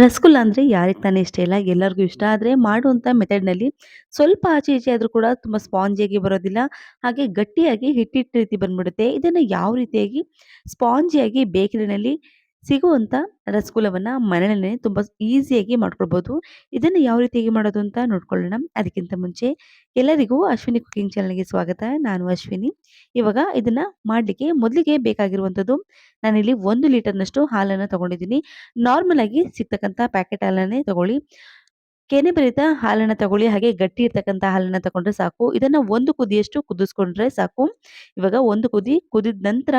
ರಸಗುಲ್ಲ ಅಂದರೆ ಯಾರಿಗೆ ತಾನೇ ಇಷ್ಟ ಇಲ್ಲ, ಎಲ್ಲರಿಗೂ ಇಷ್ಟ. ಆದರೆ ಮಾಡುವಂಥ ಮೆಥಡ್ನಲ್ಲಿ ಸ್ವಲ್ಪ ಆಚೆ ಈಚೆ ಆದರೂ ಕೂಡ ತುಂಬ ಸ್ಪಾಂಜಿಯಾಗಿ ಬರೋದಿಲ್ಲ. ಹಾಗೆ ಗಟ್ಟಿಯಾಗಿ ಹಿಟ್ಟಿಟ್ಟು ರೀತಿ ಬಂದ್ಬಿಡುತ್ತೆ. ಇದನ್ನು ಯಾವ ರೀತಿಯಾಗಿ ಸ್ಪಾಂಜಿಯಾಗಿ ಬೇಕರಿನಲ್ಲಿ ಸಿಗುವಂಥ ರಸಗುಲ್ಲವನ್ನು ಮನೆಯಲ್ಲೇ ತುಂಬ ಈಸಿಯಾಗಿ ಮಾಡ್ಕೊಳ್ಬೋದು. ಇದನ್ನು ಯಾವ ರೀತಿಯಾಗಿ ಮಾಡೋದು ಅಂತ ನೋಡ್ಕೊಳ್ಳೋಣ. ಅದಕ್ಕಿಂತ ಮುಂಚೆ ಎಲ್ಲರಿಗೂ ಅಶ್ವಿನಿ ಕುಕಿಂಗ್ ಚಾನಲ್ಗೆ ಸ್ವಾಗತ. ನಾನು ಅಶ್ವಿನಿ. ಇವಾಗ ಇದನ್ನು ಮಾಡಲಿಕ್ಕೆ ಮೊದಲಿಗೆ ಬೇಕಾಗಿರುವಂಥದ್ದು ನಾನಿಲ್ಲಿ ಒಂದು ಲೀಟರ್ನಷ್ಟು ಹಾಲನ್ನು ತಗೊಂಡಿದ್ದೀನಿ. ನಾರ್ಮಲ್ ಆಗಿ ಸಿಗ್ತಕ್ಕಂಥ ಪ್ಯಾಕೆಟ್ ಹಾಲನ್ನೇ ತಗೊಳ್ಳಿ. ಕೆನೆ ಬರಿತ ಹಾಲನ್ನ ತಗೊಳ್ಳಿ, ಹಾಗೆ ಗಟ್ಟಿ ಇರ್ತಕ್ಕಂಥ ಹಾಲನ್ನ ತಗೊಂಡ್ರೆ ಸಾಕು. ಇದನ್ನ ಒಂದು ಕುದಿಯಷ್ಟು ಕುದಿಸ್ಕೊಂಡ್ರೆ ಸಾಕು. ಇವಾಗ ಒಂದು ಕುದಿ, ಕುದಿದ ನಂತರ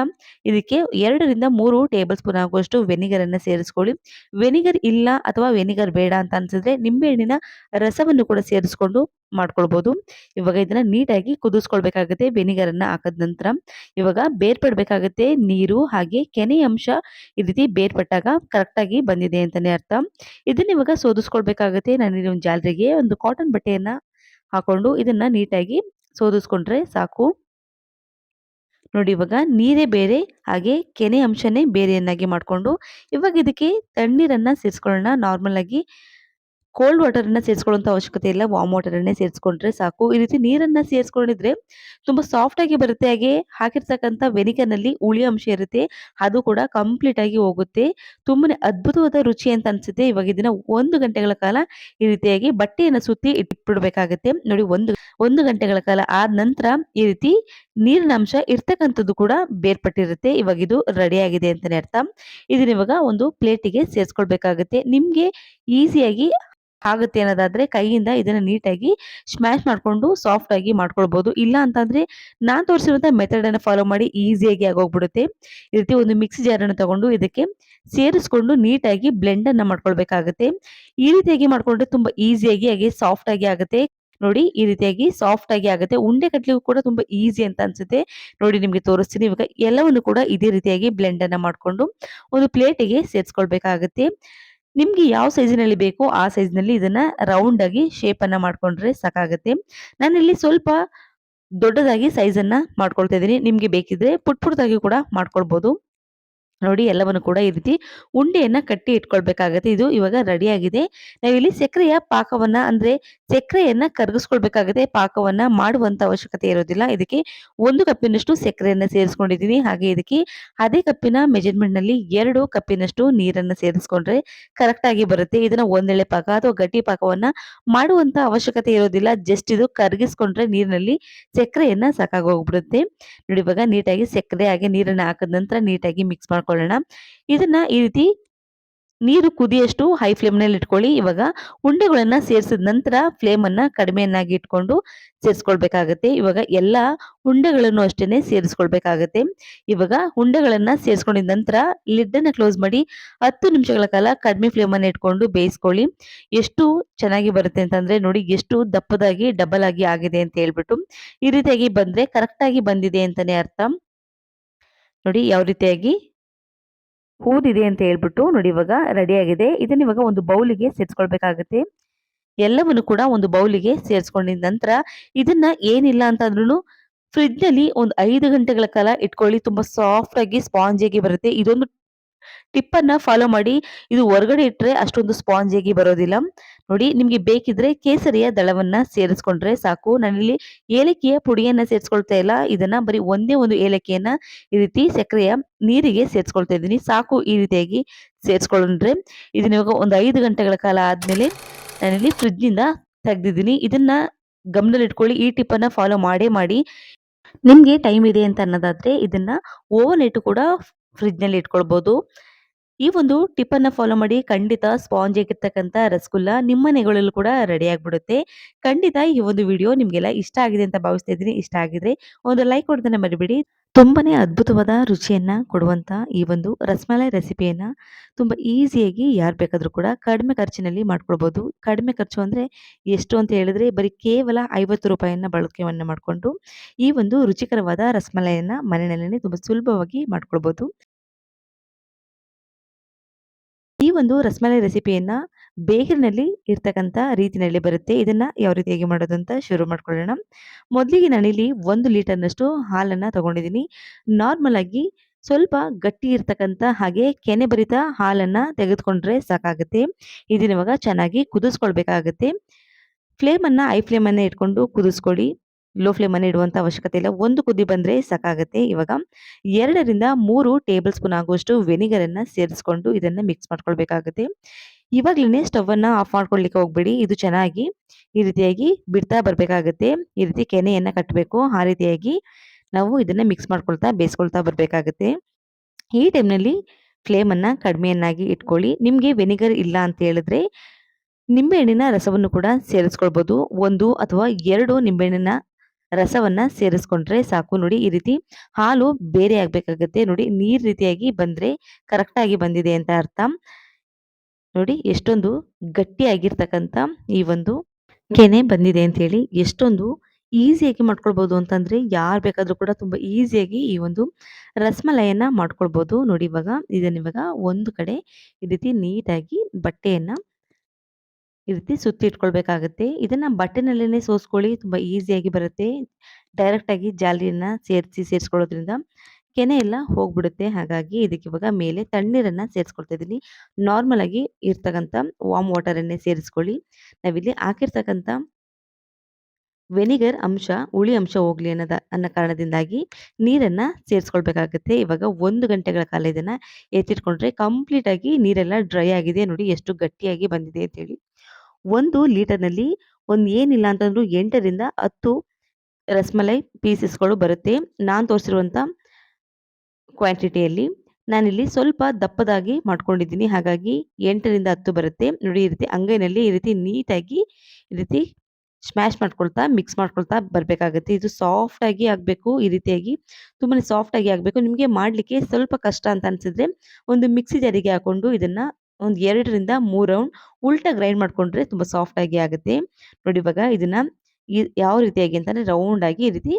ಇದಕ್ಕೆ ಎರಡರಿಂದ ಮೂರು ಟೇಬಲ್ ಸ್ಪೂನ್ ಆಗುವಷ್ಟು ವೆನಿಗರ್ ಅನ್ನ ಸೇರಿಸ್ಕೊಳ್ಳಿ. ವೆನಿಗರ್ ಇಲ್ಲ ಅಥವಾ ವೆನಿಗರ್ ಬೇಡ ಅಂತ ಅನ್ಸಿದ್ರೆ ನಿಂಬೆಹಣ್ಣಿನ ರಸವನ್ನು ಕೂಡ ಸೇರಿಸ್ಕೊಂಡು ಮಾಡ್ಕೊಳ್ಬೋದು. ಇವಾಗ ಇದನ್ನ ನೀಟಾಗಿ ಕುದಿಸ್ಕೊಳ್ಬೇಕಾಗುತ್ತೆ ವಿನಿಗರ್ ಅನ್ನ ಹಾಕದ ನಂತರ. ಇವಾಗ ಬೇರ್ಪಡಬೇಕಾಗುತ್ತೆ ನೀರು ಹಾಗೆ ಕೆನೆ ಅಂಶ ಈ ರೀತಿ ಬೇರ್ಪಟ್ಟಾಗ ಕರೆಕ್ಟಾಗಿ ಬಂದಿದೆ ಅಂತಾನೆ ಅರ್ಥ. ಇದನ್ನ ಇವಾಗ ಸೋದಿಸ್ಕೊಳ್ಬೇಕಾಗುತ್ತೆ. ನಾನು ಒಂದು ಜಾಲರಿಗೆ ಒಂದು ಕಾಟನ್ ಬಟ್ಟೆಯನ್ನ ಹಾಕೊಂಡು ಇದನ್ನ ನೀಟಾಗಿ ಸೋದಿಸ್ಕೊಂಡ್ರೆ ಸಾಕು. ನೋಡಿ ಇವಾಗ ನೀರೇ ಬೇರೆ, ಹಾಗೆ ಕೆನೆ ಅಂಶನೇ ಬೇರೆಯನ್ನಾಗಿ ಮಾಡಿಕೊಂಡು ಇವಾಗ ಇದಕ್ಕೆ ತಣ್ಣೀರನ್ನ ಸೇರಿಸ್ಕೊಳ್ಳೋಣ. ನಾರ್ಮಲ್ ಆಗಿ ಕೋಲ್ಡ್ ವಾಟರನ್ನ ಸೇರಿಸ್ಕೊಳ್ಳುವಂಥ ಅವಶ್ಯಕತೆ ಇಲ್ಲ. ವಾಮ್ ವಾಟರನ್ನೇ ಸೇರಿಸ್ಕೊಂಡ್ರೆ ಸಾಕು. ಈ ರೀತಿ ನೀರನ್ನ ಸೇರಿಸ್ಕೊಂಡಿದ್ರೆ ತುಂಬ ಸಾಫ್ಟ್ ಆಗಿ ಬರುತ್ತೆ. ಹಾಗೆ ಹಾಕಿರ್ತಕ್ಕಂಥ ವೆನಿಗರ್ನಲ್ಲಿ ಹುಳಿ ಅಂಶ ಇರುತ್ತೆ. ಅದು ಕೂಡ ಕಂಪ್ಲೀಟ್ ಆಗಿ ಹೋಗುತ್ತೆ. ತುಂಬಾನೇ ಅದ್ಭುತವಾದ ರುಚಿ ಅಂತ ಅನಿಸುತ್ತೆ. ಇವಾಗ ಇದನ್ನ ಒಂದು ಗಂಟೆಗಳ ಕಾಲ ಈ ರೀತಿಯಾಗಿ ಬಟ್ಟೆಯನ್ನು ಸುತ್ತಿ ಇಟ್ಬಿಡ್ಬೇಕಾಗತ್ತೆ. ನೋಡಿ, ಒಂದು ಒಂದು ಗಂಟೆಗಳ ಕಾಲ ಆದ ನಂತರ ಈ ರೀತಿ ನೀರಿನ ಅಂಶ ಇರ್ತಕ್ಕಂಥದ್ದು ಕೂಡ ಬೇರ್ಪಟ್ಟಿರುತ್ತೆ. ಇವಾಗ ಇದು ರೆಡಿ ಆಗಿದೆ ಅಂತಾನೆ ಅರ್ಥ. ಇದನ್ನ ಇವಾಗ ಒಂದು ಪ್ಲೇಟಿಗೆ ಸೇರಿಸ್ಕೊಳ್ಬೇಕಾಗುತ್ತೆ. ನಿಮಗೆ ಈಸಿಯಾಗಿ ಆಗುತ್ತೆ ಅನ್ನೋದಾದ್ರೆ ಕೈಯಿಂದ ಇದನ್ನ ನೀಟಾಗಿ ಸ್ಮ್ಯಾಶ್ ಮಾಡ್ಕೊಂಡು ಸಾಫ್ಟ್ ಆಗಿ ಮಾಡ್ಕೊಳ್ಬಹುದು ಇಲ್ಲ ಅಂತಂದ್ರೆ ನಾನ್ ತೋರಿಸಿರುವಂತ ಮೆಥಡ್ ಅನ್ನ ಫಾಲೋ ಮಾಡಿ ಈಸಿಯಾಗಿ ಆಗೋಗ್ಬಿಡುತ್ತೆ. ಈ ರೀತಿ ಒಂದು ಮಿಕ್ಸಿ ಜಾರ್ ಅನ್ನು ತಗೊಂಡು ಇದಕ್ಕೆ ಸೇರಿಸ್ಕೊಂಡು ನೀಟಾಗಿ ಬ್ಲೆಂಡ್ ಅನ್ನ ಮಾಡ್ಕೊಳ್ಬೇಕಾಗುತ್ತೆ. ಈ ರೀತಿಯಾಗಿ ಮಾಡ್ಕೊಂಡ್ರೆ ತುಂಬಾ ಈಸಿಯಾಗಿ ಹಾಗೆ ಸಾಫ್ಟ್ ಆಗಿ ಆಗುತ್ತೆ. ನೋಡಿ, ಈ ರೀತಿಯಾಗಿ ಸಾಫ್ಟ್ ಆಗಿ ಆಗುತ್ತೆ. ಉಂಡೆ ಕಟ್ಲಿಗೂ ಕೂಡ ತುಂಬಾ ಈಸಿ ಅಂತ ಅನ್ಸುತ್ತೆ. ನೋಡಿ, ನಿಮ್ಗೆ ತೋರಿಸ್ತೀನಿ. ಇವಾಗ ಎಲ್ಲವನ್ನು ಕೂಡ ಇದೇ ರೀತಿಯಾಗಿ ಬ್ಲೆಂಡ್ ಅನ್ನ ಮಾಡ್ಕೊಂಡು ಒಂದು ಪ್ಲೇಟಿಗೆ ಸೇರಿಸ್ಕೊಳ್ಬೇಕಾಗುತ್ತೆ. ನಿಮ್ಗೆ ಯಾವ ಸೈಜಿನಲ್ಲಿ ಬೇಕೋ ಆ ಸೈಜ್ನಲ್ಲಿ ಇದನ್ನ ರೌಂಡ್ ಆಗಿ ಶೇಪ್ ಅನ್ನ ಮಾಡ್ಕೊಂಡ್ರೆ ಸಾಕಾಗುತ್ತೆ. ನಾನಿಲ್ಲಿ ಸ್ವಲ್ಪ ದೊಡ್ಡದಾಗಿ ಸೈಜ್ ಅನ್ನ ಮಾಡ್ಕೊಳ್ತಾ ಇದ್ದೀನಿ. ನಿಮ್ಗೆ ಬೇಕಿದ್ರೆ ಪುಟ್ ಪುಟ್ಟದಾಗಿ ಕೂಡ ಮಾಡ್ಕೊಳ್ಬಹುದು ನೋಡಿ ಎಲ್ಲವನ್ನು ಕೂಡ ಈ ರೀತಿ ಉಂಡೆಯನ್ನ ಕಟ್ಟಿ ಇಟ್ಕೊಳ್ಬೇಕಾಗತ್ತೆ. ಇದು ಇವಾಗ ರೆಡಿ ಆಗಿದೆ ನಾವಿಲ್ಲಿ ಸಕ್ಕರೆಯ ಪಾಕವನ್ನ ಅಂದ್ರೆ ಸಕ್ಕರೆಯನ್ನ ಕರಗಿಸ್ಕೊಳ್ಬೇಕಾಗುತ್ತೆ. ಪಾಕವನ್ನ ಮಾಡುವಂತ ಅವಶ್ಯಕತೆ ಇರೋದಿಲ್ಲ. ಇದಕ್ಕೆ ಒಂದು ಕಪ್ಪಿನಷ್ಟು ಸಕ್ಕರೆಯನ್ನ ಸೇರಿಸ್ಕೊಂಡಿದ್ದೀನಿ ಹಾಗೆ ಇದಕ್ಕೆ ಅದೇ ಕಪ್ಪಿನ ಮೆಜರ್ಮೆಂಟ್ನಲ್ಲಿ ಎರಡು ಕಪ್ಪಿನಷ್ಟು ನೀರನ್ನ ಸೇರಿಸ್ಕೊಂಡ್ರೆ ಕರೆಕ್ಟ್ ಆಗಿ ಬರುತ್ತೆ. ಇದನ್ನ ಒಂದೆಳೆ ಪಾಕ ಅಥವಾ ಗಟ್ಟಿ ಪಾಕವನ್ನ ಮಾಡುವಂತ ಅವಶ್ಯಕತೆ ಇರೋದಿಲ್ಲ. ಜಸ್ಟ್ ಇದು ಕರಗಿಸ್ಕೊಂಡ್ರೆ ನೀರಿನಲ್ಲಿ ಸಕ್ಕರೆಯನ್ನ ಸಾಕಾಗೋಗ್ಬಿಡುತ್ತೆ. ನೋಡಿ ಇವಾಗ ನೀಟಾಗಿ ಸಕ್ಕರೆ ಹಾಗೆ ನೀರನ್ನ ಹಾಕಿದ ನಂತರ ನೀಟಾಗಿ ಮಿಕ್ಸ್ ಮಾಡ್ಕೊಂಡು ಮಾಡ್ಕೊಳ್ಳೋಣ ಇದನ್ನ ಈ ರೀತಿ ನೀರು ಕುದಿಯಷ್ಟು ಹೈ ಫ್ಲೇಮ್ನಲ್ಲಿ ಇಟ್ಕೊಳ್ಳಿ. ಇವಾಗ ಉಂಡೆಗಳನ್ನ ಸೇರಿಸಿದ ನಂತರ ಫ್ಲೇಮ್ ಅನ್ನ ಕಡಿಮೆಯನ್ನಾಗಿ ಇಟ್ಕೊಂಡು ಸೇರಿಸ್ಕೊಳ್ಬೇಕಾಗತ್ತೆ. ಇವಾಗ ಎಲ್ಲ ಉಂಡೆಗಳನ್ನು ಅಷ್ಟೇನೆ ಸೇರಿಸ್ಕೊಳ್ಬೇಕಾಗತ್ತೆ. ಇವಾಗ ಉಂಡೆಗಳನ್ನ ಸೇರಿಸ್ಕೊಂಡಿದ ನಂತರ ಲಿಡ್ ಅನ್ನ ಕ್ಲೋಸ್ ಮಾಡಿ ಹತ್ತು ನಿಮಿಷಗಳ ಕಾಲ ಕಡಿಮೆ ಫ್ಲೇಮ್ ಅನ್ನ ಇಟ್ಕೊಂಡು ಬೇಯಿಸ್ಕೊಳ್ಳಿ. ಎಷ್ಟು ಚೆನ್ನಾಗಿ ಬರುತ್ತೆ ಅಂತಂದ್ರೆ ನೋಡಿ ಎಷ್ಟು ದಪ್ಪದಾಗಿ ಡಬಲ್ ಆಗಿ ಆಗಿದೆ ಅಂತ ಹೇಳ್ಬಿಟ್ಟು ಈ ರೀತಿಯಾಗಿ ಬಂದ್ರೆ ಕರೆಕ್ಟ್ ಆಗಿ ಬಂದಿದೆ ಅಂತಾನೆ ಅರ್ಥ. ನೋಡಿ ಯಾವ ರೀತಿಯಾಗಿ ಹೂದಿದೆ ಅಂತ ಹೇಳ್ಬಿಟ್ಟು ನೋಡಿ ಇವಾಗ ರೆಡಿ ಆಗಿದೆ. ಇದನ್ನ ಇವಾಗ ಒಂದು ಬೌಲಿಗೆ ಸೇರಿಸ್ಕೊಳ್ಬೇಕಾಗುತ್ತೆ. ಎಲ್ಲವನ್ನು ಕೂಡ ಒಂದು ಬೌಲಿಗೆ ಸೇರಿಸ್ಕೊಂಡಿದ ನಂತರ ಇದನ್ನ ಏನಿಲ್ಲ ಅಂತಂದ್ರೂ ಫ್ರಿಡ್ಜ್ನಲ್ಲಿ ಒಂದು ಐದು ಗಂಟೆಗಳ ಕಾಲ ಇಟ್ಕೊಳ್ಳಿ. ತುಂಬಾ ಸಾಫ್ಟ್ ಆಗಿ ಸ್ಪಾಂಜ್ ಆಗಿ ಬರುತ್ತೆ. ಇದೊಂದು ಟಿಪ್ ಅನ್ನ ಫಾಲೋ ಮಾಡಿ ಇದು ಹೊರಗಡೆ ಇಟ್ಟರೆ ಅಷ್ಟೊಂದು ಸ್ಪಾಂಜಿಯಾಗಿ ಬರೋದಿಲ್ಲ. ನೋಡಿ, ನಿಮಗೆ ಬೇಕಿದ್ರೆ ಕೇಸರಿಯ ದಳವನ್ನ ಸೇರಿಸ್ಕೊಂಡ್ರೆ ಸಾಕು. ನಾನಿಲ್ಲಿ ಏಲಕ್ಕಿಯ ಪುಡಿಯನ್ನ ಸೇರಿಸ್ಕೊಳ್ತಾ ಇಲ್ಲ. ಇದನ್ನ ಬರೀ ಒಂದೇ ಒಂದು ಏಲಕ್ಕಿಯನ್ನು ಈ ರೀತಿ ಸಕ್ಕರೆಯ ನೀರಿಗೆ ಸೇರಿಸ್ಕೊಳ್ತಾ ಇದ್ದೀನಿ. ಸಾಕು ಈ ರೀತಿಯಾಗಿ ಸೇರಿಸ್ಕೊಂಡ್ರೆ. ಇದನ್ನ ಇವಾಗ ಒಂದು ಐದು ಗಂಟೆಗಳ ಕಾಲ ಆದ್ಮೇಲೆ ನಾನಿಲ್ಲಿ ಫ್ರಿಜ್ನಿಂದ ತೆಗೆದಿದ್ದೀನಿ. ಇದನ್ನು ಇದನ್ನ ಗಮನದಲ್ಲಿ ಇಟ್ಕೊಳ್ಳಿ ಈ ಟಿಪ್ಪನ್ನು ಫಾಲೋ ಮಾಡೇ ಮಾಡಿ. ನಿಮಗೆ ಟೈಮ್ ಇದೆ ಅಂತ ಅನ್ನೋದಾದ್ರೆ ಇದನ್ನ ಓವನ್ ಇಟ್ಟು ಕೂಡ ಫ್ರಿಡ್ಜ್ನಲ್ಲಿ ಇಟ್ಕೊಳ್ಬಹುದು ಈ ಒಂದು ಟಿಪ್ ಅನ್ನ ಫಾಲೋ ಮಾಡಿ ಖಂಡಿತ ಸ್ಪಾಂಜ್ ಆಗಿರ್ತಕ್ಕಂಥ ರಸಗುಲ್ಲ ನಿಮ್ಮ ಮನೆಗಳಲ್ಲೂ ಕೂಡ ರೆಡಿ ಆಗಿಬಿಡುತ್ತೆ. ಖಂಡಿತ ಈ ಒಂದು ವಿಡಿಯೋ ನಿಮಗೆಲ್ಲ ಇಷ್ಟ ಆಗಿದೆ ಅಂತ ಭಾವಿಸ್ತಾ ಇದ್ದೀನಿ. ಇಷ್ಟ ಆಗಿದ್ರೆ ಒಂದು ಲೈಕ್ ಕೊಡ್ತಾನೆ ಮರಿಬೇಡಿ. ತುಂಬಾನೇ ಅದ್ಭುತವಾದ ರುಚಿಯನ್ನ ಕೊಡುವಂತ ಈ ಒಂದು ರಸಮಲೈ ರೆಸಿಪಿಯನ್ನ ತುಂಬಾ ಈಸಿಯಾಗಿ ಯಾರು ಬೇಕಾದ್ರೂ ಕೂಡ ಕಡಿಮೆ ಖರ್ಚಿನಲ್ಲಿ ಮಾಡ್ಕೊಳ್ಬೋದು. ಕಡಿಮೆ ಖರ್ಚು ಅಂದ್ರೆ ಎಷ್ಟು ಅಂತ ಹೇಳಿದ್ರೆ ಬರೀ ಕೇವಲ ಐವತ್ತು ರೂಪಾಯಿಯನ್ನ ಬಳಕೆಯನ್ನ ಮಾಡಿಕೊಂಡು ಈ ಒಂದು ರುಚಿಕರವಾದ ರಸಮಲೈಯನ್ನ ಮನೆಯಲ್ಲೇ ತುಂಬಾ ಸುಲಭವಾಗಿ ಮಾಡ್ಕೊಳ್ಬಹುದು ಒಂದು ರಸಮಲೈ ರೆಸಿಪಿಯನ್ನ ಬೇಗನಲ್ಲಿ ಇರ್ತಕ್ಕಂಥ ರೀತಿಯಲ್ಲಿ ಬರುತ್ತೆ ಇದನ್ನ ಯಾವ ರೀತಿಯಾಗಿ ಮಾಡೋದು ಅಂತ ಶುರು ಮಾಡ್ಕೊಳ್ಳೋಣ ಮೊದಲಿಗೆ ನಾನಿಲ್ಲಿ ಒಂದು ಲೀಟರ್ನಷ್ಟು ಹಾಲನ್ನ ತಗೊಂಡಿದ್ದೀನಿ ನಾರ್ಮಲ್ ಆಗಿ ಸ್ವಲ್ಪ ಗಟ್ಟಿ ಇರ್ತಕ್ಕಂಥ ಹಾಗೆ ಕೆನೆ ಬರಿತ ಹಾಲನ್ನ ತೆಗೆದುಕೊಂಡ್ರೆ ಸಾಕಾಗುತ್ತೆ. ಇದನ್ನ ಇವಾಗ ಚೆನ್ನಾಗಿ ಕುದಿಸ್ಕೊಳ್ಬೇಕಾಗತ್ತೆ ಫ್ಲೇಮನ್ನ ಐ ಫ್ಲೇಮನ್ನೇ ಇಟ್ಕೊಂಡು ಕುದಿಸ್ಕೊಳ್ಳಿ. ಲೋ ಫ್ಲೇಮನ್ನ ಇಡುವಂತ ಅವಶ್ಯಕತೆ ಇಲ್ಲ. ಒಂದು ಕುದಿ ಬಂದ್ರೆ ಸಾಕಾಗುತ್ತೆ. ಇವಾಗ 2ರಿಂದ 3 ಟೇಬಲ್ ಸ್ಪೂನ್ ಆಗುವಷ್ಟು ವೆನಿಗರನ್ನು ಸೇರಿಸ್ಕೊಂಡು ಇದನ್ನ ಮಿಕ್ಸ್ ಮಾಡ್ಕೊಳ್ಬೇಕಾಗುತ್ತೆ. ಇವಾಗ್ಲೇನೆ ಸ್ಟವನ್ನು ಆಫ್ ಮಾಡ್ಕೊಳ್ಳಿಕ್ಕೆ ಹೋಗ್ಬೇಡಿ. ಇದು ಚೆನ್ನಾಗಿ ಈ ರೀತಿಯಾಗಿ ಬಿಡ್ತಾ ಬರಬೇಕಾಗುತ್ತೆ ಈ ರೀತಿ ಕೆನೆಯನ್ನ ಕಟ್ಟಬೇಕು. ಆ ರೀತಿಯಾಗಿ ನಾವು ಇದನ್ನ ಮಿಕ್ಸ್ ಮಾಡ್ಕೊಳ್ತಾ, ಬೇಯಿಸ್ಕೊಳ್ತಾ ಬರಬೇಕಾಗುತ್ತೆ ಈ ಟೈಮ್‌ನಲ್ಲಿ ಫ್ಲೇಮನ್ನು ಕಡಿಮೆಯನ್ನಾಗಿ ಇಟ್ಕೊಳ್ಳಿ. ನಿಮಗೆ ವೆನಿಗರ್ ಇಲ್ಲ ಅಂತ ಹೇಳಿದ್ರೆ ನಿಂಬೆಹಣ್ಣಿನ ರಸವನ್ನು ಕೂಡ ಸೇರಿಸ್ಕೊಳ್ಬೋದು. ಒಂದು ಅಥವಾ ಎರಡು ನಿಂಬೆಹಣ್ಣಿನ ರಸವನ್ನ ಸೇರಿಸ್ಕೊಂಡ್ರೆ ಸಾಕು. ನೋಡಿ, ಈ ರೀತಿ ಹಾಲು ಬೇರೆ ಆಗ್ಬೇಕಾಗುತ್ತೆ. ನೋಡಿ, ನೀರ್ ರೀತಿಯಾಗಿ ಬಂದ್ರೆ ಕರೆಕ್ಟ್ ಆಗಿ ಬಂದಿದೆ ಅಂತ ಅರ್ಥ. ನೋಡಿ, ಎಷ್ಟೊಂದು ಗಟ್ಟಿಯಾಗಿರ್ತಕ್ಕಂಥ ಈ ಒಂದು ಕೆನೆ ಬಂದಿದೆ ಅಂತ ಹೇಳಿ. ಎಷ್ಟೊಂದು ಈಸಿಯಾಗಿ ಮಾಡ್ಕೊಳ್ಬೋದು ಅಂತಂದ್ರೆ ಯಾರು ಬೇಕಾದ್ರೂ ಕೂಡ ತುಂಬಾ ಈಸಿಯಾಗಿ ಈ ಒಂದು ರಸಮಲೈಯನ್ನ ಮಾಡ್ಕೊಳ್ಬೋದು. ನೋಡಿ, ಇವಾಗ ಇದನ್ನ ಇವಾಗ ಒಂದು ಕಡೆ ಈ ರೀತಿ ನೀಟಾಗಿ ಬಟ್ಟೆಯನ್ನ ಈ ರೀತಿ ಸುತ್ತಿ ಇಟ್ಕೊಳ್ಬೇಕಾಗುತ್ತೆ. ಇದನ್ನ ಬಟ್ಟೆನಲ್ಲೇನೆ ಸೋಸ್ಕೊಳ್ಳಿ. ತುಂಬಾ ಈಸಿಯಾಗಿ ಬರುತ್ತೆ. ಡೈರೆಕ್ಟ್ ಆಗಿ ಜಾಲರಿಯನ್ನ ಸೇರಿಸಿ ಸೇರಿಸ್ಕೊಳ್ಳೋದ್ರಿಂದ ಕೆನೆ ಎಲ್ಲ ಹೋಗ್ಬಿಡುತ್ತೆ. ಹಾಗಾಗಿ ಇದಕ್ಕೆ ಇವಾಗ ಮೇಲೆ ತಣ್ಣೀರನ್ನ ಸೇರಿಸ್ಕೊಳ್ತಾ ಇದ್ದೀನಿ. ನಾರ್ಮಲ್ ಆಗಿ ಇರ್ತಕ್ಕಂಥ ವಾಮ್ ವಾಟರ್ ಅನ್ನೇ ಸೇರಿಸ್ಕೊಳ್ಳಿ. ನಾವಿಲ್ಲಿ ಹಾಕಿರ್ತಕ್ಕಂಥ ವೆನಿಗರ್ ಅಂಶ, ಹುಳಿ ಅಂಶ ಹೋಗ್ಲಿ ಅನ್ನೋದ ಅನ್ನೋ ಕಾರಣದಿಂದಾಗಿ ನೀರನ್ನ ಸೇರಿಸ್ಕೊಳ್ಬೇಕಾಗುತ್ತೆ. ಇವಾಗ ಒಂದು ಗಂಟೆಗಳ ಕಾಲ ಇದನ್ನ ಎತ್ತಿಟ್ಕೊಂಡ್ರೆ ಕಂಪ್ಲೀಟ್ ಆಗಿ ನೀರೆಲ್ಲ ಡ್ರೈ ಆಗಿದೆ. ನೋಡಿ ಎಷ್ಟು ಗಟ್ಟಿಯಾಗಿ ಬಂದಿದೆ ಅಂತ 1 ಲೀಟರ್‌ನಲ್ಲಿ ಒಂದು ಏನಿಲ್ಲ ಅಂತಂದ್ರೂ ಎಂಟರಿಂದ ಹತ್ತು ರಸ್ಮಲೈ ಪೀಸಸ್‌ಗಳು ಬರುತ್ತೆ. ನಾನು ತೋರಿಸಿರುವಂತ ಕ್ವಾಂಟಿಟಿಯಲ್ಲಿ. ನಾನಿಲ್ಲಿ ಸ್ವಲ್ಪ ದಪ್ಪದಾಗಿ ಮಾಡ್ಕೊಂಡಿದ್ದೀನಿ. ಹಾಗಾಗಿ 8ರಿಂದ 10 ಬರುತ್ತೆ. ನೋಡಿ ಈ ರೀತಿ ಅಂಗೈನಲ್ಲಿ ಈ ರೀತಿ ನೀಟಾಗಿ ಈ ರೀತಿ ಸ್ಮ್ಯಾಶ್ ಮಾಡ್ಕೊಳ್ತಾ, ಮಿಕ್ಸ್ ಮಾಡ್ಕೊಳ್ತಾ ಬರಬೇಕಾಗುತ್ತೆ ಇದು ಸಾಫ್ಟ್ ಆಗಿ ಆಗ್ಬೇಕು. ಈ ರೀತಿಯಾಗಿ ತುಂಬಾ ಸಾಫ್ಟ್ ಆಗಿ ನಿಮಗೆ ಮಾಡಲಿಕ್ಕೆ ಸ್ವಲ್ಪ ಕಷ್ಟ ಅಂತ ಅನಿಸಿದ್ರೆ ಒಂದು ಮಿಕ್ಸಿ ಜಾರಿಗೆ ಹಾಕೊಂಡು ಇದನ್ನ ಒಂದ್ 2ರಿಂದ 3 ರೌಂಡ್ ಉಲ್ಟಾ ಗ್ರೈಂಡ್ ಮಾಡ್ಕೊಂಡ್ರೆ ತುಂಬ ಸಾಫ್ಟ್ ಆಗಿ ಆಗುತ್ತೆ. ನೋಡಿ ಇವಾಗ ಇದನ್ನ ಯಾವ ರೀತಿಯಾಗಿ ಅಂತಂದ್ರೆ ರೌಂಡ್ ಆಗಿ ಈ ರೀತಿ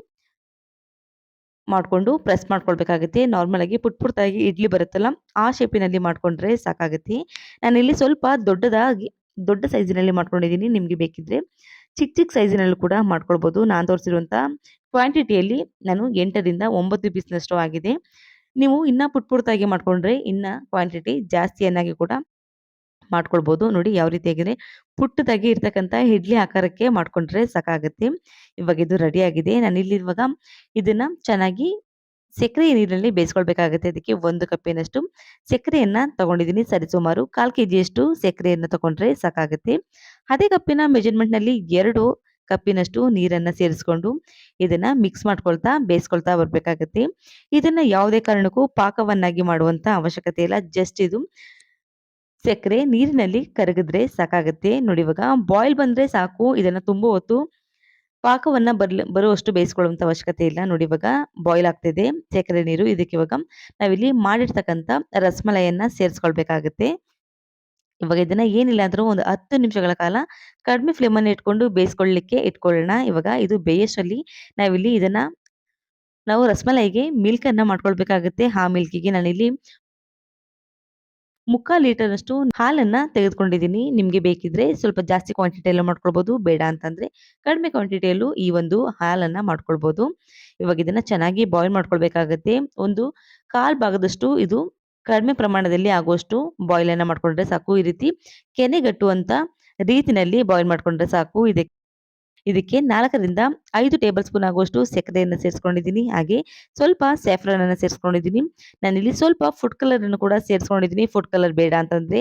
ಮಾಡಿಕೊಂಡು ಪ್ರೆಸ್ ಮಾಡ್ಕೊಳ್ಬೇಕಾಗುತ್ತೆ. ನಾರ್ಮಲಾಗಿ ಪುಟ್ ಪುಟ್ಟಾಗಿ ಇಡ್ಲಿ ಬರುತ್ತಲ್ಲ ಆ ಶೇಪಿನಲ್ಲಿ ಮಾಡಿಕೊಂಡ್ರೆ ಸಾಕಾಗುತ್ತೆ. ನಾನಿಲ್ಲಿ ಸ್ವಲ್ಪ ದೊಡ್ಡದಾಗಿ ದೊಡ್ಡ ಸೈಜಿನಲ್ಲಿ ಮಾಡ್ಕೊಂಡಿದ್ದೀನಿ. ನಿಮಗೆ ಬೇಕಿದ್ರೆ ಚಿಕ್ಕ ಚಿಕ್ಕ ಸೈಜಿನಲ್ಲೂ ಕೂಡ ಮಾಡ್ಕೊಳ್ಬೋದು. ನಾನು ತೋರಿಸಿರುವಂಥ ಕ್ವಾಂಟಿಟಿಯಲ್ಲಿ ನಾನು 8ರಿಂದ 9 ಪೀಸ್‌ನಷ್ಟು ಆಗಿದೆ. ನೀವು ಇನ್ನ ಪುಟ್ ಪುಟ್ತಾಗಿ ಮಾಡ್ಕೊಂಡ್ರೆ ಇನ್ನ ಕ್ವಾಂಟಿಟಿ ಜಾಸ್ತಿಯನ್ನಾಗಿ ಕೂಡ ಮಾಡ್ಕೊಳ್ಬೋದು. ನೋಡಿ ಯಾವ ರೀತಿಯಾಗಿದೆ ಪುಟ್ಟದಾಗಿ ಇರ್ತಕ್ಕಂಥ ಇಡ್ಲಿ ಆಕಾರಕ್ಕೆ ಮಾಡ್ಕೊಂಡ್ರೆ ಸಾಕಾಗುತ್ತೆ. ಇವಾಗ ಇದು ರೆಡಿ ಆಗಿದೆ. ನಾನು ಇವಾಗ ಇದನ್ನ ಚೆನ್ನಾಗಿ ಸಕ್ಕರೆ ನೀರಿನಲ್ಲಿ ಬೇಯಿಸ್ಕೊಳ್ಬೇಕಾಗುತ್ತೆ. ಅದಕ್ಕೆ ಒಂದು ಕಪ್ಪಿನಷ್ಟು ಸಕ್ಕರೆಯನ್ನ ತಗೊಂಡಿದ್ದೀನಿ. ಸರಿಸುಮಾರು ಕಾಲು ಕೆ ಜಿಯಷ್ಟು ಸಕ್ಕರೆಯನ್ನ ತಗೊಂಡ್ರೆ ಸಾಕಾಗುತ್ತೆ. ಅದೇ ಕಪ್ಪಿನ ಮೆಜರ್‌ಮೆಂಟ್‌ನಲ್ಲಿ 2 ಕಪ್ಪಿನಷ್ಟು ನೀರನ್ನ ಸೇರಿಸ್ಕೊಂಡು ಇದನ್ನ ಮಿಕ್ಸ್ ಮಾಡ್ಕೊಳ್ತಾ, ಬೇಯಿಸ್ಕೊಳ್ತಾ ಬರಬೇಕಾಗತ್ತೆ ಇದನ್ನ ಯಾವುದೇ ಕಾರಣಕ್ಕೂ ಪಾಕವನ್ನಾಗಿ ಮಾಡುವಂಥ ಅವಶ್ಯಕತೆ ಇಲ್ಲ. ಜಸ್ಟ್ ಇದು ಸಕ್ಕರೆ ನೀರಿನಲ್ಲಿ ಕರಗಿದ್ರೆ ಸಾಕಾಗುತ್ತೆ. ನೋಡಿ ಇವಾಗ ಬಾಯ್ಲ್ ಬಂದ್ರೆ ಸಾಕು. ಇದನ್ನ ತುಂಬ ಹೊತ್ತು ಪಾಕವನ್ನ ಬರ್ಲ್, ಬರುವಷ್ಟು ಬೇಯಿಸ್ಕೊಳ್ಳುವಂಥ ಅವಶ್ಯಕತೆ ಇಲ್ಲ. ನೋಡಿ ಇವಾಗ ಬಾಯ್ಲ್ ಆಗ್ತಿದೆ ಸಕ್ಕರೆ ನೀರು. ಇದಕ್ಕೆ ಇವಾಗ ನಾವಿಲ್ಲಿ ಮಾಡಿರ್ತಕ್ಕಂಥ ರಸಮಲೈಯನ್ನ ಸೇರಿಸ್ಕೊಳ್ಬೇಕಾಗುತ್ತೆ. ಇವಾಗ ಇದನ್ನ ಏನಿಲ್ಲ ಅಂದ್ರೂ ಒಂದು 10 ನಿಮಿಷಗಳ ಕಾಲ ಕಡಿಮೆ ಫ್ಲೇಮ್ ಅನ್ನ ಇಟ್ಕೊಂಡು ಬೇಯಿಸ್ಕೊಳ್ಳಿಕ್ಕೆ ಇಟ್ಕೊಳ್ಳೋಣ. ಇವಾಗ ಇದು ಬೇಯೋಷ್ಟರಲ್ಲಿ ನಾವಿಲ್ಲಿ ಇದನ್ನ ನಾವು ರಸಮಲೈಗೆ ಅನ್ನ ಮಾಡ್ಕೊಳ್ಬೇಕಾಗುತ್ತೆ. ಆ ಮಿಲ್ಕಿಗೆ ನಾನಿಲ್ಲಿ ಮುಕ್ಕಾಲು ಲೀಟರ್‌ನಷ್ಟು ಹಾಲನ್ನ ತೆಗೆದುಕೊಂಡಿದ್ದೀನಿ. ನಿಮ್ಗೆ ಬೇಕಿದ್ರೆ ಸ್ವಲ್ಪ ಜಾಸ್ತಿ ಕ್ವಾಂಟಿಟಿಯಲ್ಲೂ ಮಾಡ್ಕೊಳ್ಬಹುದು ಬೇಡ ಅಂತಂದ್ರೆ ಕಡಿಮೆ ಕ್ವಾಂಟಿಟಿಯಲ್ಲೂ ಈ ಒಂದು ಹಾಲನ್ನ ಮಾಡ್ಕೊಳ್ಬಹುದು ಇವಾಗ ಇದನ್ನ ಚೆನ್ನಾಗಿ ಬಾಯ್ಲ್ ಮಾಡ್ಕೊಳ್ಬೇಕಾಗತ್ತೆ ಒಂದು ಕಾಲ್ ಭಾಗದಷ್ಟು ಇದು ಕಡಿಮೆ ಪ್ರಮಾಣದಲ್ಲಿ ಆಗುವಷ್ಟು ಬಾಯ್ಲ್ ಅನ್ನ ಮಾಡ್ಕೊಂಡ್ರೆ ಸಾಕು. ಈ ರೀತಿ ಕೆನೆಗಟ್ಟುವಂತ ರೀತಿನಲ್ಲಿ ಬಾಯ್ಲ್ ಮಾಡ್ಕೊಂಡ್ರೆ ಸಾಕು. ಇದೆ ಇದಕ್ಕೆ 4ರಿಂದ 5 ಟೇಬಲ್ ಸ್ಪೂನ್ ಆಗುವಷ್ಟು ಸಕ್ಕರೆಯನ್ನು ಸೇರಿಸ್ಕೊಂಡಿದ್ದೀನಿ. ಹಾಗೆ ಸ್ವಲ್ಪ ಸ್ಯಾಫ್ರನ್ ಅನ್ನ ಸೇರಿಸ್ಕೊಂಡಿದ್ದೀನಿ. ನಾನಿಲ್ಲಿ ಸ್ವಲ್ಪ ಫುಡ್ ಕಲರ್ ಅನ್ನು ಕೂಡ ಸೇರಿಸ್ಕೊಂಡಿದ್ದೀನಿ. ಫುಡ್ ಕಲರ್ ಬೇಡ ಅಂತಂದ್ರೆ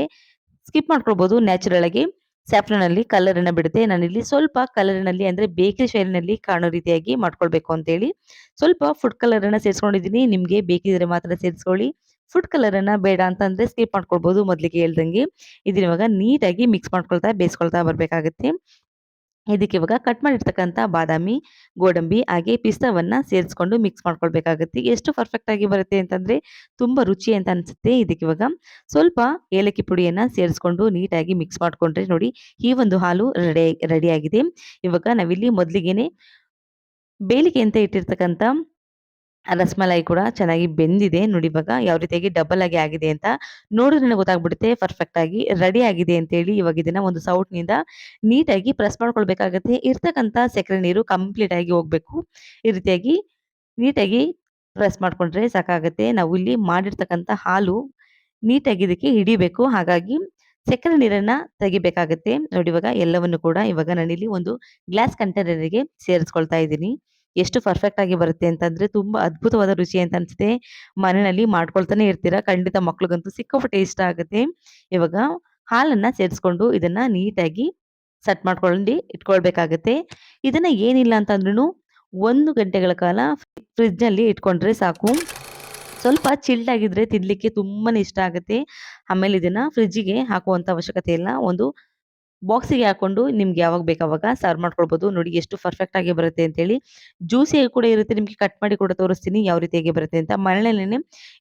ಸ್ಕಿಪ್ ಮಾಡ್ಕೊಳ್ಬೋದು. ನ್ಯಾಚುರಲ್ ಆಗಿ ಸ್ಯಾಫ್ರನ್ ಅಲ್ಲಿ ಕಲರ್ ಅನ್ನ ಬಿಡುತ್ತೆ. ನಾನಿಲ್ಲಿ ಸ್ವಲ್ಪ ಕಲರ್‌ನಲ್ಲಿ ಅಂದ್ರೆ ಬೇಕರಿ ಶೈಲಿನಲ್ಲಿ ಕಾಣೋ ರೀತಿಯಾಗಿ ಮಾಡ್ಕೊಳ್ಬೇಕು ಅಂತೇಳಿ ಸ್ವಲ್ಪ ಫುಡ್ ಕಲರ್ ಅನ್ನ ಸೇರಿಸ್ಕೊಂಡಿದ್ದೀನಿ. ನಿಮ್ಗೆ ಬೇಕಿದ್ರೆ ಮಾತ್ರ ಸೇರಿಸ್ಕೊಳ್ಳಿ. ಫುಡ್ ಕಲರನ್ನು ಬೇಡ ಅಂತಂದರೆ ಸ್ಕಿಪ್ ಮಾಡ್ಕೊಳ್ಬೋದು ಮೊದಲಿಗೆ ಹೇಳ್ದಂಗೆ. ಇದನ್ನ ಇವಾಗ ನೀಟಾಗಿ ಮಿಕ್ಸ್ ಮಾಡ್ಕೊಳ್ತಾ ಬೇಯಿಸ್ಕೊಳ್ತಾ ಬರಬೇಕಾಗುತ್ತೆ ಇದಕ್ಕೆ ಇವಾಗ ಕಟ್ ಮಾಡಿರ್ತಕ್ಕಂಥ ಬಾದಾಮಿ, ಗೋಡಂಬಿ ಹಾಗೆ ಪಿಸ್ತಾವನ್ನ ಸೇರಿಸ್ಕೊಂಡು ಮಿಕ್ಸ್ ಮಾಡ್ಕೊಳ್ಬೇಕಾಗುತ್ತೆ. ಎಷ್ಟು ಪರ್ಫೆಕ್ಟ್ ಆಗಿ ಬರುತ್ತೆ ಅಂತಂದ್ರೆ ತುಂಬಾ ರುಚಿ ಅಂತ ಅನ್ಸುತ್ತೆ. ಇದಕ್ಕೆ ಇವಾಗ ಸ್ವಲ್ಪ ಏಲಕ್ಕಿ ಪುಡಿಯನ್ನ ಸೇರಿಸ್ಕೊಂಡು ನೀಟಾಗಿ ಮಿಕ್ಸ್ ಮಾಡ್ಕೊಂಡ್ರೆ ನೋಡಿ ಈ ಒಂದು ಹಾಲು ರೆಡಿ ರೆಡಿ ಆಗಿದೆ. ಇವಾಗ ನಾವಿಲ್ಲಿ ಮೊದಲಿಗೆ ಬೇಲಿಗೆ ಅಂತ ಇಟ್ಟಿರ್ತಕ್ಕಂಥ ರಸಮಲೈ ಕೂಡ ಚೆನ್ನಾಗಿ ಬೆಂದಿದೆ. ನೋಡಿ ಇವಾಗ ಯಾವ ರೀತಿಯಾಗಿ ಡಬಲ್ ಆಗಿ ಆಗಿದೆ ಅಂತ ನೋಡಿದ್ರೇನೆ ಗೊತ್ತಾಗ್ಬಿಡುತ್ತೆ ಪರ್ಫೆಕ್ಟ್ ಆಗಿ ರೆಡಿ ಆಗಿದೆ ಅಂತೇಳಿ. ಇವಾಗ ಇದನ್ನ ಒಂದು ಸೌಟ್‌ನಿಂದ ನೀಟಾಗಿ ಪ್ರೆಸ್ ಮಾಡ್ಕೊಳ್ಬೇಕಾಗತ್ತೆ ಇರ್ತಕ್ಕಂಥ ಸಕ್ಕರೆ ನೀರು ಕಂಪ್ಲೀಟ್ ಆಗಿ ಹೋಗ್ಬೇಕು. ಈ ರೀತಿಯಾಗಿ ನೀಟಾಗಿ ಪ್ರೆಸ್ ಮಾಡ್ಕೊಂಡ್ರೆ ಸಾಕಾಗುತ್ತೆ. ನಾವು ಇಲ್ಲಿ ಮಾಡಿರ್ತಕ್ಕಂಥ ಹಾಲು ನೀಟಾಗಿ ಇದಕ್ಕೆ ಹಿಡಿಬೇಕು. ಹಾಗಾಗಿ ಸಕ್ಕರೆ ನೀರನ್ನ ತೆಗಿಬೇಕಾಗುತ್ತೆ. ನೋಡಿ ಇವಾಗ ಎಲ್ಲವನ್ನು ಕೂಡ ಇವಾಗ ನಾನಿಲ್ಲಿ ಒಂದು ಗ್ಲಾಸ್ ಕಂಟೈನರ್‌ಗೆ ಸೇರಿಸ್ಕೊಳ್ತಾ ಇದ್ದೀನಿ. ಎಷ್ಟು ಪರ್ಫೆಕ್ಟ್ ಆಗಿ ಬರುತ್ತೆ ಅಂತಂದ್ರೆ ತುಂಬಾ ಅದ್ಭುತವಾದ ರುಚಿ ಅಂತ ಅನ್ಸುತ್ತೆ. ಮನೆಯಲ್ಲಿ ಮಾಡ್ಕೊಳ್ತಾನೆ ಇರ್ತೀರಾ. ಖಂಡಿತ ಮಕ್ಳಿಗಂತೂ ಸಿಕ್ಕಾಪಟ್ಟೆ ಇಷ್ಟ ಆಗುತ್ತೆ. ಇವಾಗ ಹಾಲನ್ನ ಸೇರಿಸ್ಕೊಂಡು ಇದನ್ನ ನೀಟಾಗಿ ಸೆಟ್ ಮಾಡ್ಕೊಂಡು ಇಟ್ಕೊಳ್ಬೇಕಾಗತ್ತೆ. ಇದನ್ನ ಏನಿಲ್ಲ ಅಂತಂದ್ರೂ ಒಂದು ಗಂಟೆಗಳ ಕಾಲ ಫ್ರಿಡ್ಜ್‌ನಲ್ಲಿ ಇಟ್ಕೊಂಡ್ರೆ ಸಾಕು. ಸ್ವಲ್ಪ ಚಿಲ್ಡ್ ಆಗಿದ್ರೆ ತಿನ್ಲಿಕ್ಕೆ ತುಂಬಾನೇ ಇಷ್ಟ ಆಗುತ್ತೆ. ಆಮೇಲೆ ಇದನ್ನ ಫ್ರಿಡ್ಜಿಗೆ ಹಾಕುವಂತ ಅವಶ್ಯಕತೆ ಇಲ್ಲ. ಒಂದು ಬಾಕ್ಸಿಗೆ ಹಾಕೊಂಡು ನಿಮ್ಗೆ ಯಾವಾಗ ಬೇಕಾವಾಗ ಸರ್ವ್ ಮಾಡ್ಕೊಳ್ಬಹುದು ನೋಡಿ ಎಷ್ಟು ಪರ್ಫೆಕ್ಟ್ ಆಗಿ ಬರುತ್ತೆ ಅಂತೇಳಿ. ಜ್ಯೂಸಿಯಾಗಿ ಕೂಡ ಇರುತ್ತೆ. ನಿಮ್ಗೆ ಕಟ್ ಮಾಡಿ ಕೂಡ ತೋರಿಸ್ತೀನಿ ಯಾವ ರೀತಿಯಾಗಿ ಬರುತ್ತೆ ಅಂತ. ಮನೆಯಲ್ಲೇನೆ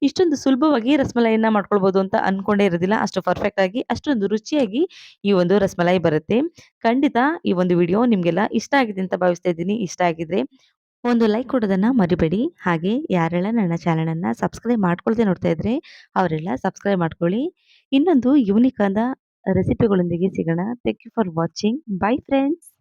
ಇಷ್ಟೊಂದು ಸುಲಭವಾಗಿ ರಸಮಲೈಯನ್ನ ಮಾಡ್ಕೊಳ್ಬಹುದು ಅಂತ ಅನ್ಕೊಂಡೇ ಇರೋದಿಲ್ಲ. ಅಷ್ಟು ಪರ್ಫೆಕ್ಟ್ ಆಗಿ, ಅಷ್ಟೊಂದು ರುಚಿಯಾಗಿ ಈ ಒಂದು ರಸಮಲಾಯಿ ಬರುತ್ತೆ. ಖಂಡಿತ ಈ ಒಂದು ವಿಡಿಯೋ ನಿಮ್ಗೆಲ್ಲ ಇಷ್ಟ ಆಗಿದೆ ಅಂತ ಭಾವಿಸ್ತಾ ಇದ್ದೀನಿ. ಇಷ್ಟ ಆಗಿದ್ರೆ ಒಂದು ಲೈಕ್ ಕೊಡೋದನ್ನ ಮರಿಬೇಡಿ. ಹಾಗೆ ಯಾರೆಲ್ಲ ನನ್ನ ಚಾನಲನ್ನ ಸಬ್ಸ್ಕ್ರೈಬ್ ಮಾಡ್ಕೊಳ್ದೆ ನೋಡ್ತಾ ಇದ್ರೆ ಅವರೆಲ್ಲ ಸಬ್ಸ್ಕ್ರೈಬ್ ಮಾಡ್ಕೊಳ್ಳಿ. ಇನ್ನೊಂದು ಯೂನಿಕ್ ಆದ ರೆಸಿಪಿಗಳೊಂದಿಗೆ ಸಿಗೋಣ. Thank you for watching. Bye friends.